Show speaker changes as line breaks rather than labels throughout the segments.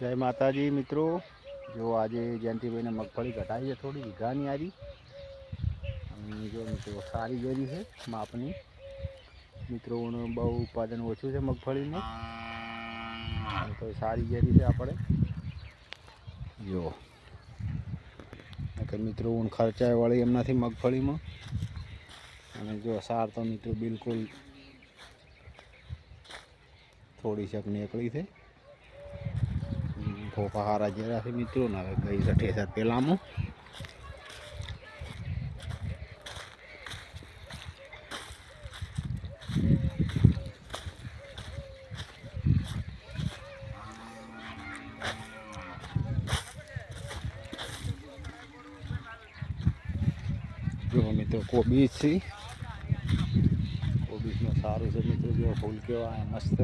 જય માતાજી મિત્રો. જો આજે જયંતિભાઈને મગફળી ઘટાઈ છે થોડી, વીઘાની અને જો મિત્રો સારી જેરી છે માપની. મિત્રો બહુ ઉત્પાદન ઓછું છે મગફળીનું. તો સારી જેરી છે આપણે. જો. કે મિત્રો ઊણ ખર્ચાય વળી એમ નથી મગફળીમાં. અને જો સાર તો મિત્રો બિલકુલ થોડી શક નીકળી છે. ફોફા હારા જેવા છે મિત્રો, ને હવે ગઈ છે ઠેસર પેલામાં. જો મિત્રો, કોબીજ છે. કોબીજમાં સારું છે મિત્રો, જો ફૂલ કેવા મસ્ત.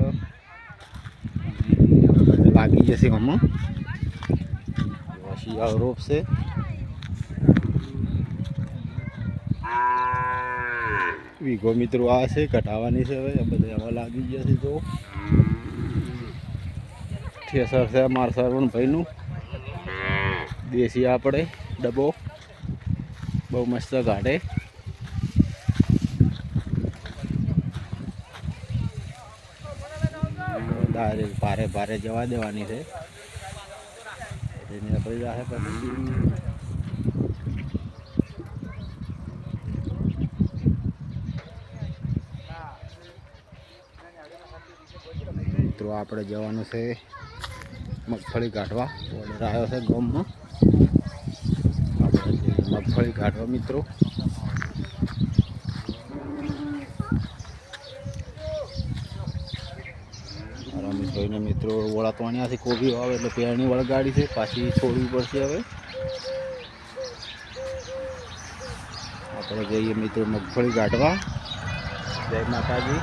લાગી જશે આમાં જો શિયાળો વીઘો મિત્રો આ છે કટાવાની છે હવે બધે લાગી લાગી છે તો ઠેસર છે માર સરવણ ભાઈનું દેશી આપણે ડબ્બો બહુ મસ્ત ગાઢે ડાયરેક્ટ ભારે ભારે જવા દેવાની છે. નીકળી જશે મિત્રો, આપણે જવાનું છે મગફળી કાઢવા. ઓર્ડર આવ્યો છે ગામમાં. મગફળી કાઢવા, મિત્રો. રમેશભાઈને મિત્રો વળાતવાણિયાથી કોબી આવે એટલે પેરણી વળગાડી છે, પાછી છોડવી પડશે હવે. આપણે જઈએ મિત્રો મગફળી કાઢવા. જય માતાજી.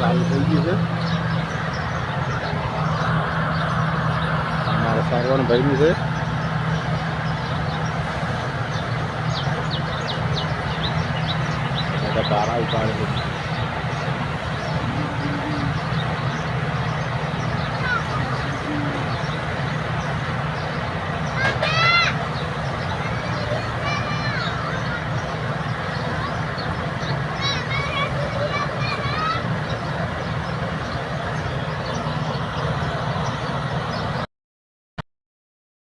ચાલુ થઈ ગયું છે. અમારા સારવણ ભાઈનું છે. બારા ઉપાડે છે.